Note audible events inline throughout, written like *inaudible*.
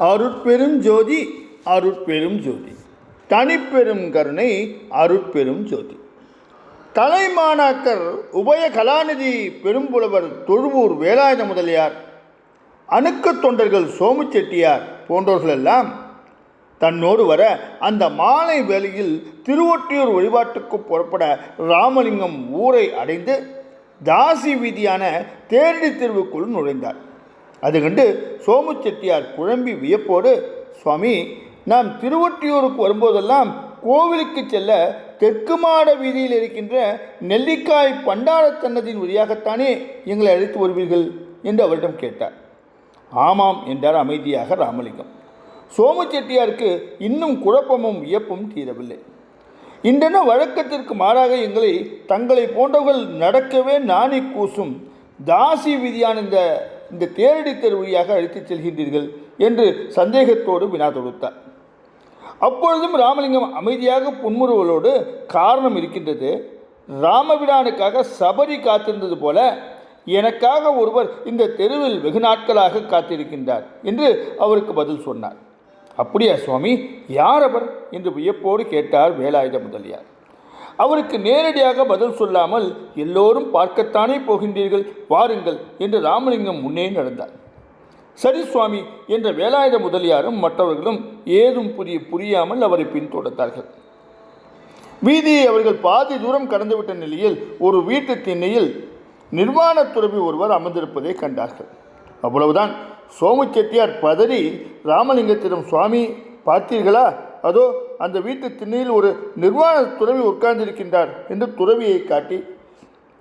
அருட்பெரும் ஜோதி அருட்பெரும் ஜோதி. தனிப்பெரும் கருணை அருட்பெரும் ஜோதி. தலைமாணாக்கர் உபய கலாநிதி பெரும்புலவர் தொழுவூர் வேலாயுத முதலியார் அணுக்கத் தொண்டர்கள் சோமு செட்டியார் போன்றவர்களெல்லாம் தன்னோடு வர அந்த மாலை வேளையில் திருவொற்றியூர் வழிபாட்டுக்கு புறப்பட ராமலிங்கம் ஊரை அடைந்து தாசி வீதியான தேரடி தெருவுக்குள் நுழைந்தார். அது கண்டு சோமு செட்டியார் குழம்பி வியப்போடு சுவாமி நாம் திருவொற்றியூருக்கு வரும்போதெல்லாம் கோவிலுக்கு செல்ல தெற்கு மாட வீதியில் இருக்கின்ற நெல்லிக்காய் பண்டார சன்னதியின் வழியாகத்தானே எங்களை அழைத்து வருவீர்கள்? என்று அவரிடம் கேட்டார். ஆமாம் என்றார் அமைதியாக ராமலிங்கம். சோமு செட்டியாருக்கு இன்னும் குழப்பமும் வியப்பும் தீரவில்லை. இன்றென வழக்கத்திற்கு மாறாக எங்களை தங்களை போன்றவர்கள் நடக்கவே நாணி கூசும் தாசி விதியான இந்த இந்த தேரடி வழியாக அழைத்துச் செல்கின்றீர்கள் என்று சந்தேகத்தோடு வினா தொடுத்தார். அப்பொழுதும் ராமலிங்கம் அமைதியாக புன்முறுவலோடு காரணம் இருக்கின்றது. ராமபிரானுக்காக சபரி காத்திருந்தது போல எனக்காக ஒருவர் இந்த தெருவில் வெகு நாட்களாக காத்திருக்கின்றார் என்று அவருக்கு பதில் சொன்னார். அப்படியா சுவாமி யார் அவர்? என்று வியப்போடு கேட்டார் வேலாயுத முதலியார். அவருக்கு நேரடியாக பதில் சொல்லாமல் எல்லோரும் பார்க்கத்தானே போகின்றீர்கள் வாருங்கள் என்று ராமலிங்கம் முன்னே நடந்தார். சரி சுவாமி என்ற வேலாயுத முதலியாரும் மற்றவர்களும் ஏதும் புரிய புரியாமல் அவரை பின்தொடர்ந்தார்கள். வீதியை அவர்கள் பாதி தூரம் கடந்துவிட்ட நிலையில் ஒரு வீட்டு திண்ணையில் நிர்வாண துறவி ஒருவர் அமர்ந்திருப்பதை கண்டார்கள். அவ்வளவுதான். சோமு செட்டியார் பதறி ராமலிங்கத்திடம் சுவாமி பார்த்தீர்களா? அதோ அந்த வீட்டு திண்ணையில் ஒரு நிர்வாண துறவி உட்கார்ந்திருக்கின்றார் என்று துறவியை காட்டி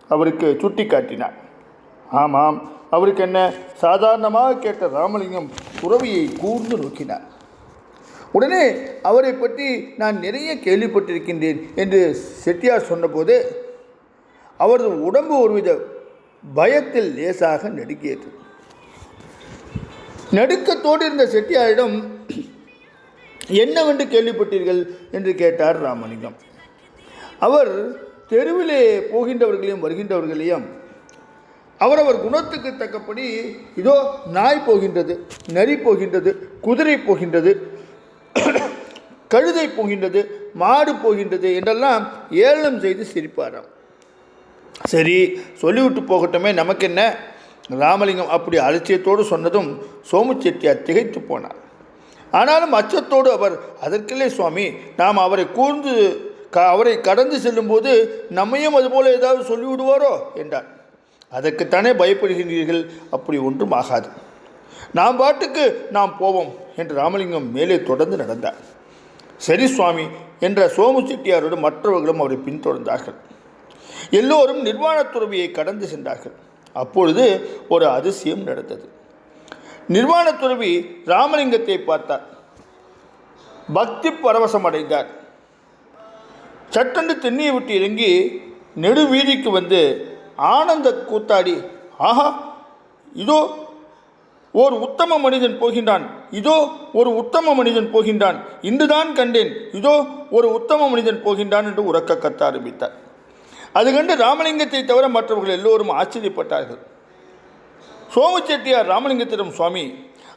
அவருக்கு சுட்டி காட்டினார் ஆமாம் அவருக்கு என்ன சாதாரணமாக கேட்ட ராமலிங்கம் துறவியை கூர்ந்து நோக்கினார். உடனே அவரை பற்றி நான் நிறைய கேள்விப்பட்டிருக்கின்றேன் என்று செட்டியார் சொன்னபோது அவரது உடம்பு ஒருவித பயத்தில் லேசாக நடுக்கியது நடுக்கத்தோடு இருந்த செட்டியாரிடம் என்னவென்று கேள்விப்பட்டீர்கள் என்று கேட்டார் ராமலிங்கம். அவர் தெருவிலே போகின்றவர்களையும் வருகின்றவர்களையும் அவரவர் குணத்துக்கு தக்கப்படி இதோ நாய் போகின்றது நரி போகின்றது குதிரை போகின்றது *clears throat* கழுதை போகின்றது மாடு போகின்றது என்றெல்லாம் ஏளனம் செய்து சிரிப்பாராம். சரி சொல்லிவிட்டு போகட்டுமே நமக்கு என்ன ராமலிங்கம் அப்படி அலட்சியத்தோடு சொன்னதும் சோமு செட்டியார் திகைத்து போனார். ஆனாலும் அச்சத்தோடு அவர் அதற்கில்லை சுவாமி நாம் அவரை கூர்ந்து க அவரை கடந்து செல்லும்போது நம்மையும் அதுபோல ஏதாவது சொல்லிவிடுவாரோ? என்றார் அதற்குத்தானே பயப்படுகின்றீர்கள் அப்படி ஒன்றும் ஆகாது. நாம் பாட்டுக்கு நாம் போவோம் என்று ராமலிங்கம் மேலே தொடர்ந்து நடந்தார். சரி சுவாமி என்ற சோமு செட்டியாரோடு மற்றவர்களும் அவரை பின்தொடர்ந்தார்கள். எல்லோரும் நிர்வாண துறவியை கடந்து சென்றார்கள். அப்பொழுது ஒரு அதிசயம் நடந்தது. நிர்வாண துறவி ராமலிங்கத்தை பார்த்தார். பக்தி பரவசம் அடைந்தார். சட்டென்று தென்னியை விட்டு இறங்கி நெடுவீதிக்கு வந்து ஆனந்த கூத்தாடி ஆஹா இதோ ஓர் உத்தம மனிதன் போகின்றான் இதோ ஒரு உத்தம மனிதன் போகின்றான் இன்றுதான் கண்டேன் இதோ ஒரு உத்தம மனிதன் போகின்றான் என்று உறக்க கத்த ஆரம்பித்தார். அது கண்டு ராமலிங்கத்தை தவிர மற்றவர்கள் எல்லோரும் ஆச்சரியப்பட்டார்கள். சோமு செட்டியார் ராமலிங்கத்திடம் சுவாமி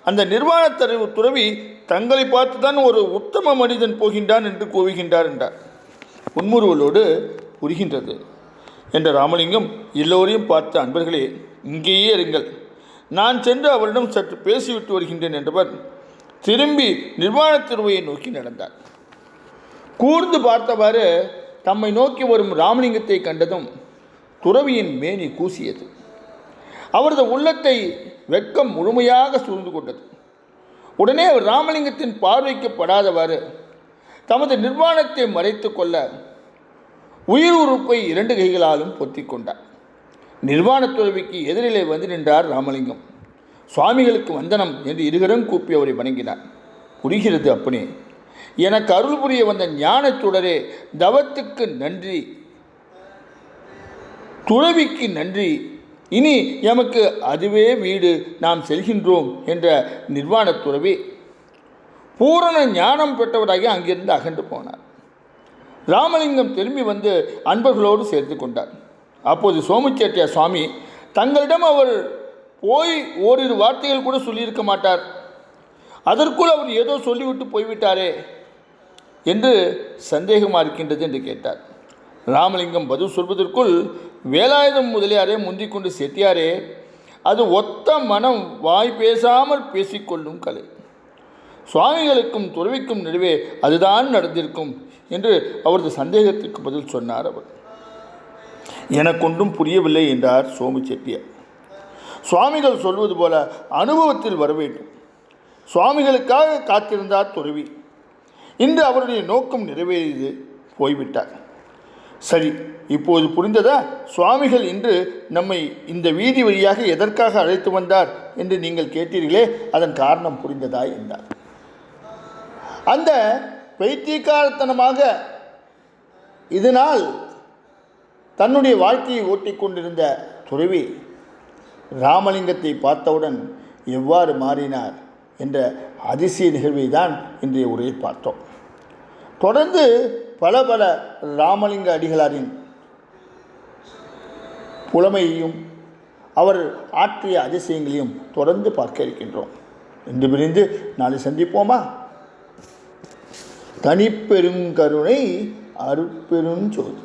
அந்த நிர்வாண தரவு துறவி தங்களை பார்த்து தான் ஒரு உத்தம மனிதன் போகின்றான் என்று கூவுகின்றார் என்றார். புன்முறுவலோடு புரிகின்றது என்ற ராமலிங்கம் எல்லோரையும் பார்த்த அன்பர்களே இங்கேயே இருங்கள். நான் சென்று அவரிடம் சற்று பேசிவிட்டு வருகின்றேன் என்றவர் திரும்பி நிர்வாண திருவையை நோக்கி நடந்தார். கூர்ந்து பார்த்தவாறு தம்மை நோக்கி வரும் ராமலிங்கத்தை கண்டதும் துறவியின் மேனி கூசியது. அவரது உள்ளத்தை வெட்கம் முழுமையாக சூழ்ந்து கொண்டது. உடனே அவர் ராமலிங்கத்தின் பார்வைக்கு படாதவாறு தமது நிர்வாணத்தை மறைத்து கொள்ள உயிர் உறுப்பை இரண்டு கைகளாலும் பொத்தி கொண்டார். நிர்வாண துறவிக்கு எதிரிலே வந்து நின்றார் ராமலிங்கம். சுவாமிகளுக்கு வந்தனம் என்று இருகரம் கூப்பி அவரை வணங்கினார். புரிகிறது அப்பனே. எனக்கு அருள் புரிய வந்த ஞானசுடரே தவத்துக்கு நன்றி துறவிக்கு நன்றி இனி எமக்கு அதுவே வீடு நாம் செல்கின்றோம் என்ற நிர்வாணத் துறவி பூரண ஞானம் பெற்றவராகி அங்கிருந்து அகன்று போனார். ராமலிங்கம் திரும்பி வந்து அன்பர்களோடு சேர்த்து கொண்டார். அப்போது சோமுச்சேட்டியார் சுவாமி தங்களிடம் அவர் போய் ஓரிரு வார்த்தைகள் கூட சொல்லியிருக்க மாட்டார். அதற்குள் அவர் ஏதோ சொல்லிவிட்டு போய்விட்டாரே என்று சந்தேகமாக இருக்கின்றது என்று கேட்டார். ராமலிங்கம் பதில் சொல்வதற்குள் வேலாயுதம் முதலியாரே முந்திக்கொண்டு செட்டியாரே அது ஒத்த மனம் வாய் பேசாமல் பேசிக்கொள்ளும் கலை. சுவாமிகளுக்கும் துறவிக்கும் நடுவே அதுதான் நடந்திருக்கும் என்று அவரது சந்தேகத்திற்கு பதில் சொன்னார் அவர். எனக்கொன்றும் புரியவில்லை என்றார் சோமு செட்டியார். சுவாமிகள் சொல்வது போல அனுபவத்தில் வர வேண்டும். சுவாமிகளுக்காக காத்திருந்தார் துறவி. இன்று அவருடைய நோக்கம் நிறைவேறியது போய்விட்டார். சரி இப்போது புரிந்ததா? சுவாமிகள் இன்று நம்மை இந்த வீதி வழியாக எதற்காக அழைத்து வந்தார் என்று நீங்கள் கேட்டீர்களே அதன் காரணம் புரிந்ததா என்றார். அந்த பைத்தியக்காரத்தனமாக இதனால் தன்னுடைய வாழ்க்கையை ஓட்டி கொண்டிருந்த துறவி ராமலிங்கத்தை பார்த்தவுடன் எவ்வாறு மாறினார் என்ற அதிசய நிகழ்வை தான் இன்றைய உரையில் பார்த்தோம். தொடர்ந்து பல பல ராமலிங்க அடிகளாரின் புலமையையும் அவர் ஆற்றிய அதிசயங்களையும் தொடர்ந்து பார்க்க இருக்கின்றோம். இன்று பிரிந்து நாளை சந்திப்போமா? தனிப்பெருங்கருணை அருட்பெருஞ்சோதி.